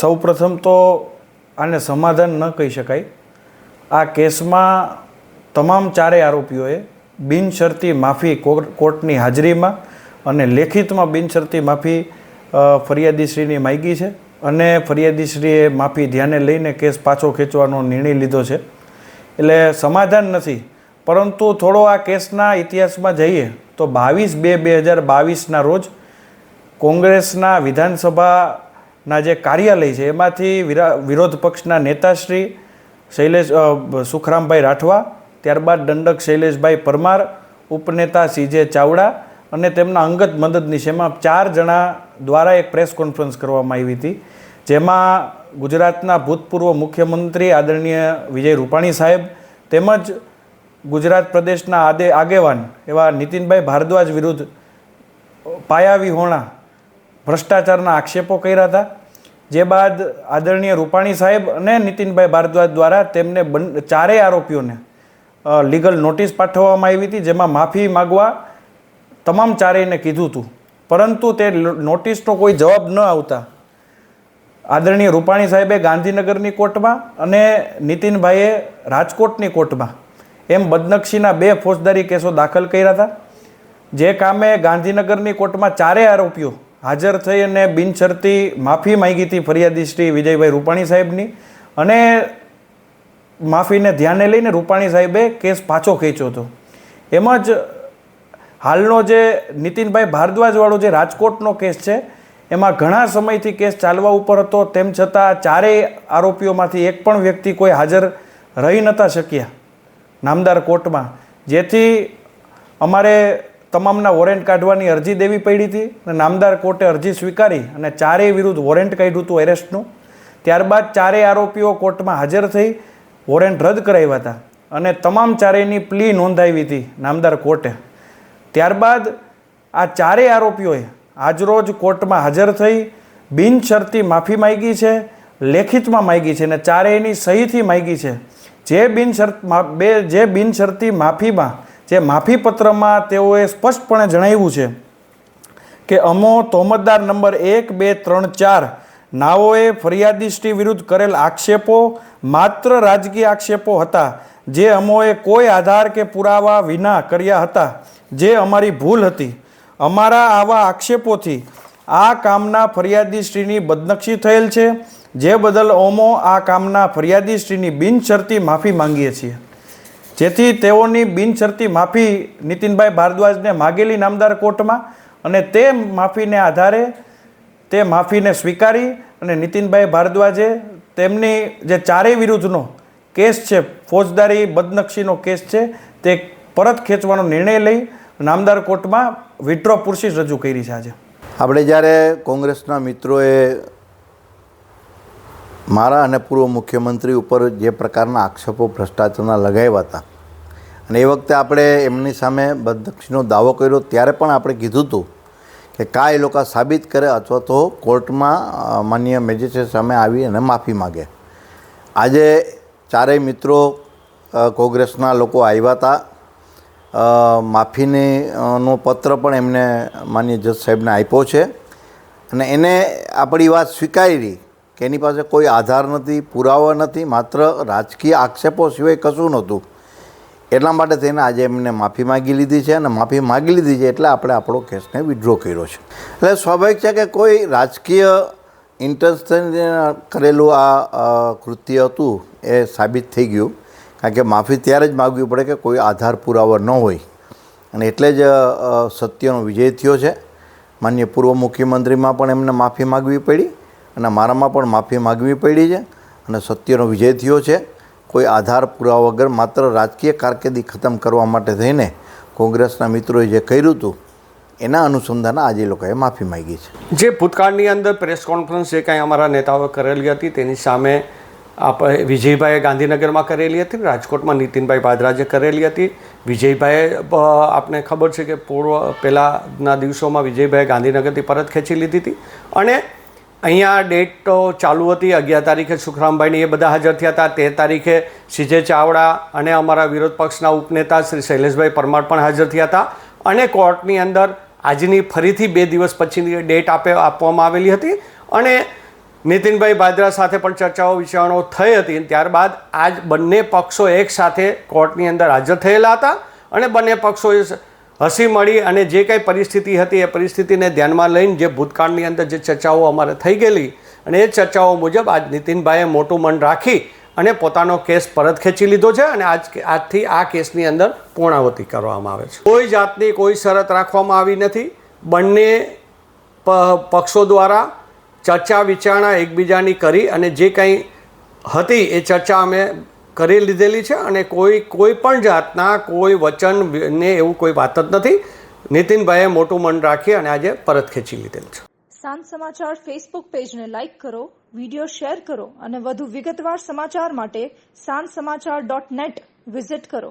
સૌ પ્રથમ તો આને સમાધાન ન કહી શકાય. આ કેસમાં તમામ ચારેય આરોપીઓએ બિનશરતી માફી કોર- કોર્ટની હાજરીમાં અને લેખિતમાં બિનશરતી માફી ફરિયાદીશ્રીની માગી છે અને ફરિયાદીશ્રીએ માફી ધ્યાને લઈને કેસ પાછો ખેંચવાનો નિર્ણય લીધો છે. એટલે સમાધાન નથી, પરંતુ થોડો આ કેસના ઇતિહાસમાં જઈએ તો બાવીસ બે બે હજાર બાવીસના રોજ કોંગ્રેસના વિધાનસભાના જે કાર્યાલય છે, એમાંથી વિરા- વિરોધ પક્ષના નેતાશ્રી શૈલેષ સુખરામભાઈ રાઠવા, ત્યારબાદ દંડક શૈલેષભાઈ પરમાર, ઉપનેતા સીજે ચાવડા અને તેમના અંગત મદદનીશ, એમાં ચાર જણા દ્વારા એક પ્રેસ કોન્ફરન્સ કરવામાં આવી હતી, જેમાં ગુજરાતના ભૂતપૂર્વ મુખ્યમંત્રી આદરણીય વિજય રૂપાણી સાહેબ તેમજ ગુજરાત પ્રદેશના આદે, આગેવાન એવા નીતિનભાઈ ભારદ્વાજ વિરુદ્ધ પાયાવી હોણા ભ્રષ્ટાચારના આક્ષેપો કર્યા હતા. જે બાદ આદરણીય રૂપાણી સાહેબ અને નીતિનભાઈ ભારદ્વાજ દ્વારા તેમને ચારેય આરોપીઓને લીગલ નોટિસ પાઠવવામાં આવી હતી, જેમાં માફી માગવા તમામ ચારેયને કીધું હતું. પરંતુ તે નોટિસનો કોઈ જવાબ ન આવતા આદરણીય રૂપાણી સાહેબે ગાંધીનગરની કોર્ટમાં અને નીતિનભાઈએ રાજકોટની કોર્ટમાં એમ બદનક્ષીના બે ફોજદારી કેસો દાખલ કર્યા હતા. જે કામે ગાંધીનગરની કોર્ટમાં ચારેય આરોપીઓ હાજર થઈ અને બિનશરતી માફી માંગી હતી ફરિયાદી શ્રી વિજયભાઈ રૂપાણી સાહેબની. અને માફીને ધ્યાને લઈને રૂપાણી સાહેબે કેસ પાછો ખેંચ્યો હતો. એમ જ હાલનો જે નીતિનભાઈ ભારદ્વાજવાળો જે રાજકોટનો કેસ છે, એમાં ઘણા સમયથી કેસ ચાલવા ઉપર હતો. તેમ છતાં ચારેય આરોપીઓમાંથી એક પણ વ્યક્તિ કોઈ હાજર રહી નહોતા શક્યા. નામદાર કોર્ટમાં. જેથી અમારે તમામના વોરંટ કાઢવાની અરજી દેવી પડી હતી અને નામદાર કોર્ટે અરજી સ્વીકારી અને ચારેય વિરુદ્ધ વોરંટ કાઢ્યું હતું એરેસ્ટનું ત્યારબાદ ચારેય આરોપીઓ કોર્ટમાં હાજર થઈ વોરંટ રદ કરાવ્યા હતા અને તમામ ચારેયની પ્લી નોંધાવી હતી નામદાર કોર્ટે. ત્યારબાદ આ ચારેય આરોપીઓએ આજરોજ કોર્ટમાં હાજર થઈ બિનશરતી માફી માગી છે, લેખિતમાં માગી છે અને ચારેયની સહીથી માગી છે. જે બિનશરત બે, જે બિનશરતી માફીમાં જે માફીપત્રમાં તેઓએ સ્પષ્ટપણે જણાવ્યું છે કે અમો તોમતદાર નંબર એક, બે, ત્રણ, ચાર નાઓએ ફરિયાદીશ્રી વિરુદ્ધ કરેલ આક્ષેપો માત્ર રાજકીય આક્ષેપો હતા, જે અમોએ કોઈ આધાર કે પુરાવા વિના કર્યા હતા, જે અમારી ભૂલ હતી. અમારા આવા આક્ષેપોથી આ કામના ફરિયાદીશ્રીની બદનક્ષી થયેલ છે, જે બદલ ઓમો આ કામના ફરિયાદીશ્રીની બિનશરતી માફી માંગીએ છીએ. જેથી તેઓની બિનશરતી માફી નીતિનભાઈ ભારદ્વાજને માગેલી નામદાર કોર્ટમાં અને તે માફીને આધારે તે માફીને સ્વીકારી અને નીતિનભાઈ ભારદ્વાજે તેમની જે ચારેય વિરુદ્ધનો કેસ છે, ફોજદારી બદનક્ષીનો કેસ છે, તે પરત ખેંચવાનો નિર્ણય લઈ નામદાર કોર્ટમાં વિડ્રો પુરસીસ રજૂ કરી છે આજે. આપણે જ્યારે કોંગ્રેસના મિત્રોએ મારા અને પૂર્વ મુખ્યમંત્રી ઉપર જે પ્રકારના આક્ષેપો, ભ્રષ્ટાચારના લગાવ્યા હતા. અને એ વખતે આપણે એમની સામે બદક્ષીનો દાવો કર્યો, ત્યારે પણ આપણે કીધું હતું કે કા એ લોકો સાબિત કરે અથવા તો કોર્ટમાં માન્ય મેજિસ્ટ્રેટ સામે આવી અને માફી માગે. આજે ચારેય મિત્રો કોંગ્રેસના લોકો આવ્યા હતા. માફીની નો પત્ર પણ એમને માન્ય જજ સાહેબને આપ્યો છે. અને એને આપણી વાત સ્વીકારી કે એની પાસે કોઈ આધાર નથી, પુરાવા નથી, માત્ર રાજકીય આક્ષેપો સિવાય કશું નહોતું. એટલા માટે થઈને આજે એમને માફી માગી લીધી છે અને માફી માગી લીધી છે એટલે આપણે આપણો કેસને વિડ્રો કર્યો છે. એટલે સ્વાભાવિક છે કે કોઈ રાજકીય ઇન્ટરેસ્ટ કરેલું આ કૃત્ય હતું એ સાબિત થઈ ગયું. કારણ કે માફી ત્યારે જ માગવી પડે કે કોઈ આધાર પુરાવા ન હોય. અને એટલે જ સત્યનો વિજય થયો છે. માન્ય પૂર્વ મુખ્યમંત્રીમાં પણ એમને માફી માગવી પડી. અને મારામાં પણ માફી માગવી પડી છે અને સત્યનો વિજય થયો છે. કોઈ આધાર પુરાવા વગર માત્ર રાજકીય કારકિર્દી ખતમ કરવા માટે થઈને કોંગ્રેસના મિત્રોએ જે કર્યું હતું, એના અનુસંધાને આજે લોકોએ માફી માગી છે. જે ભૂતકાળની અંદર પ્રેસ કોન્ફરન્સ જે કાંઈ અમારા નેતાઓએ કરેલી હતી, તેની સામે આપણે વિજયભાઈએ ગાંધીનગરમાં કરેલી હતી, રાજકોટમાં નીતિનભાઈ ભાદરાજે કરેલી હતી. વિજયભાઈએ આપને ખબર છે કે પૂર્વ, પહેલાંના દિવસોમાં વિજયભાઈએ ગાંધીનગરથી પરત ખેંચી લીધી હતી. અને અહીંયા ડેટ તો ચાલુ હતી, અગિયાર તારીખે સુખરામભાઈની, એ બધા હાજર થયા હતા. તેર તારીખે સીજે ચાવડા અને અમારા વિરોધ પક્ષના ઉપનેતા શ્રી શૈલેષભાઈ પરમાર પણ હાજર થયા હતા. અને કોર્ટની અંદર આજની ફરીથી બે દિવસ પછીની ડેટ આપે, આપવામાં આવેલી હતી. અને નીતિનભાઈ બાદરા સાથે પણ ચર્ચાઓ, વિચારણાઓ થઈ હતી. ત્યારબાદ આજ બંને પક્ષો એકસાથે કોર્ટની અંદર હાજર થયેલા હતા. અને બંને પક્ષોએ હસી મળી અને જે કાંઈ પરિસ્થિતિ હતી એ પરિસ્થિતિને ધ્યાનમાં લઈને જે ભૂતકાળની અંદર જે ચર્ચાઓ અમારે થઈ ગયેલી અને એ ચર્ચાઓ મુજબ આજ નીતિનભાઈએ મોટું મન રાખી અને પોતાનો કેસ પરત ખેંચી લીધો છે અને આજ આજથી આ કેસની અંદર પૂર્ણાવતી કરવામાં આવે છે. કોઈ જાતની કોઈ શરત રાખવામાં આવી નથી. બંને પક્ષો દ્વારા ચર્ચા વિચારણા એકબીજાની કરી અને જે કંઈ હતી એ ચર્ચા અમે કરી લીધેલી છે અને કોઈ કોઈ પણ જાતના કોઈ વચનને એવું કોઈ વાત જ નથી. નીતિનભાઈએ મોટું મન રાખી અને આજે પરત ખેંચી લીધેલ છે. સાંજ સમાચાર ફેસબુક પેજને લાઇક કરો વિડિયો શેર કરો અને વધુ વિગતવાર સમાચાર માટે સાંજ સમાચાર ડોટ નેટ વિઝિટ કરો.